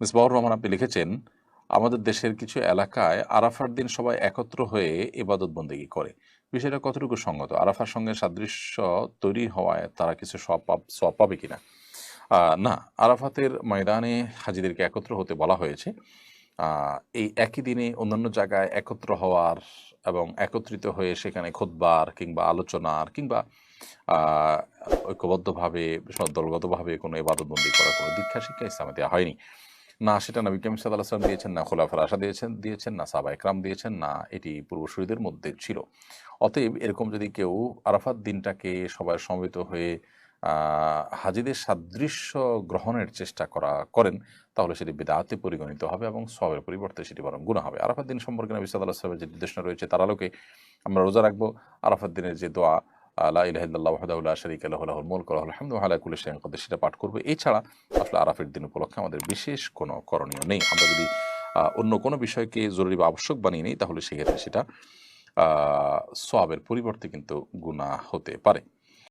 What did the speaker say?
মিসবাউর রহমান আপনি লিখেছেন, আমাদের দেশের কিছু এলাকায় আরাফার দিন সবাই একত্র হয়ে ইবাদত বন্দেগী করে। বিষয়টা কতটুকু সঙ্গত? আরাফার সঙ্গে সাদৃশ্য তৈরি হওয়ায় তারা কিছু সব পাব- সব পাবে কিনা? না, আরাফাতের ময়দানে হাজিদেরকে একত্র হতে বলা হয়েছে। এই একই দিনে অন্যান্য জায়গায় একত্র হওয়ার এবং একত্রিত হয়ে সেখানে খোদবার কিংবা আলোচনার কিংবা ঐক্যবদ্ধভাবে দলগতভাবে কোনো ইবাদতবন্দি করার কোনো দীক্ষা শিক্ষা ইসলামে দেওয়া হয়নি। না, সেটা নবী কামিম সাল্লাহ সাল্লাম দিয়েছেন, না খোলাফার আশা দিয়েছেন দিয়েছেন, না সাবা একরাম দিয়েছেন, না এটি পূর্বসূরীদের মধ্যে ছিল। অতএব এরকম যদি কেউ আরাফাত দিনটাকে সবাই সমবেত হয়ে হাজিদের সাদৃশ্য গ্রহণের চেষ্টা করা, করেন, তাহলে সেটি বেদাতে পরিগণিত হবে এবং সবের পরিবর্তে সেটি বরং গুণা হবে। আরাফাত দিন সম্পর্কে নবী সাল্লাহ সাল্লামের যে নির্দেশনা রয়েছে, তার আলোকে আমরা রোজা রাখব। আরাফাত দিনের যে দোয়া আলা ইলাহিল্লাহ ওয়াহদাহুল্লাহ শারীকা লাহু, লাহুল মুলকু ওয়া লাহুল হামদু ওয়া আলা কুল্লি শাইইন কাদির। সেটা পাঠ করব। এছাড়া আসলে আরাফের দিন উপলক্ষে আমাদের বিশেষ কোনো করণীয় নেই। আমরা যদি অন্য কোনো বিষয়কে জরুরি বা আবশ্যক বানিয়ে নিই, তাহলে সেক্ষেত্রে সেটা সোয়াবের পরিবর্তে কিন্তু গুণা হতে পারে।